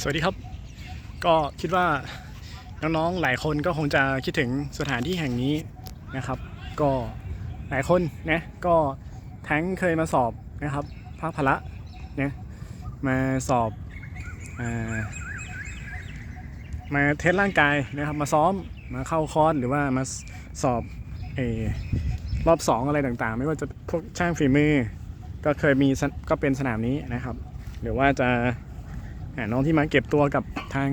สวัสดีครับ ก็คิดว่าน้องๆหลายคนก็คงจะคิดถึงสถานที่แห่งนี้นะครับ ก็หลายคนนะก็ทั้งเคยมาสอบนะครับภาคพละเนี่ยมาสอบอามาเทสร่างกายนะครับ มาซ้อมมาเข้าคอร์สหรือว่ามาสอบเอรอบสองอะไรต่างๆ ไม่ว่าจะพวกช่างฝีมือ ก็เคยมีก็เป็นสนามนี้นะครับ หรือว่าจะ น้องที่มาเก็บตัวกับทาง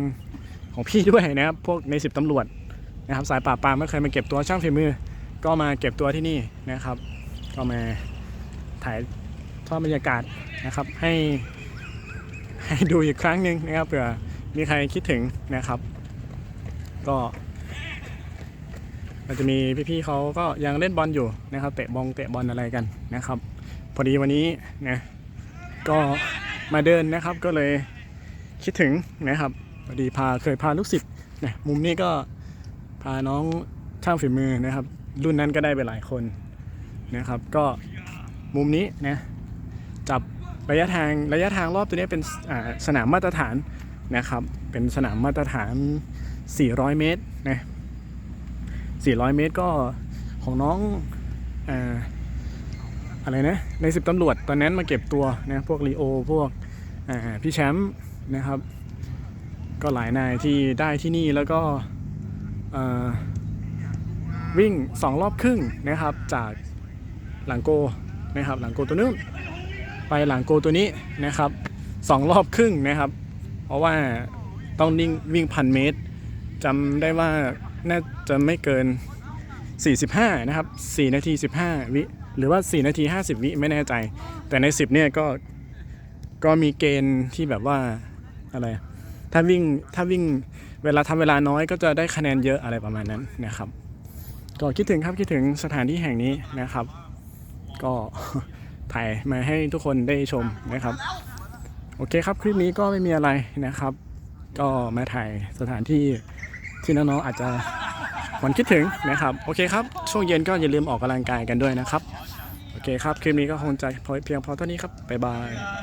ของพี่ด้วยนะครับพวกในสิบตำรวจนะครับสายปราปามไม่เคยมาเก็บตัวช่างฝีมือ ก็มาเก็บตัวที่นี่นะครับ ก็มาถ่ายทอดบรรยากาศนะครับให้ให้ดูอีกครั้งหนึ่งนะครับเผื่อมีใครคิดถึงนะครับ ก็มันจะมีพี่ๆเขาก็ยังเล่นบอลอยู่นะครับ เตะบอลเตะบอลอะไรกันนะครับ พอดีวันนี้นะก็มาเดินนะครับก็เลย คิดถึงนะครับพอดีพาเคยพาลูกศิษย์นะมุมนี้ก็พาน้องช่างฝีมือนะครับ รุ่นนั้นก็ได้ไปหลายคนนะครับ ก็มุมนี้นะจับระยะทางระยะทางรอบตัวนี้เป็นสนามมาตรฐานนะครับ เป็นสนามมาตรฐาน 400 เมตรนะ400 เมตรก็ของน้องออะไรนะในสิบตำรวจตอนนั้นมาเก็บตัวนะพวกลีโอพวกพี่แชมป์ นะครับ ก็หลายนายที่ได้ที่นี่แล้วก็เอ่อวิ่ง 2 รอบครึ่งนะครับ จากหลังโกนะครับ หลังโกตัวนู้นไปหลังโกตัวนี้นะครับสองรอบครึ่งนะครับ เพราะว่าต้องวิ่งวิ่งพันเมตรจำได้ว่าน่าจะไม่เกิน 45 นะครับ 4 นาที 15 วิ หรือว่า 4 นาที 50 วิ ไม่แน่ใจ แต่ใน 10 เนี่ยก็ ก็มีเกณฑ์ที่แบบว่า อะไร ถ้าวิ่งถ้าวิ่งเวลาทำเวลาน้อยก็จะได้คะแนนเยอะอะไรประมาณนั้นนะครับ ก็คิดถึงครับคิดถึงสถานที่แห่งนี้นะครับ ก็ถ่ายมาให้ทุกคนได้ชมนะครับ โอเคครับคลิปนี้ก็ไม่มีอะไรนะครับ ก็มาถ่ายสถานที่ที่น้องๆอาจจะหวนคิดถึงนะครับ โอเคครับ ช่วงเย็นก็อย่าลืมออกกำลังกายกันด้วยนะครับ โอเคครับ คลิปนี้ก็คงจะพอเพียงพอเท่านี้ครับ บ๊ายบาย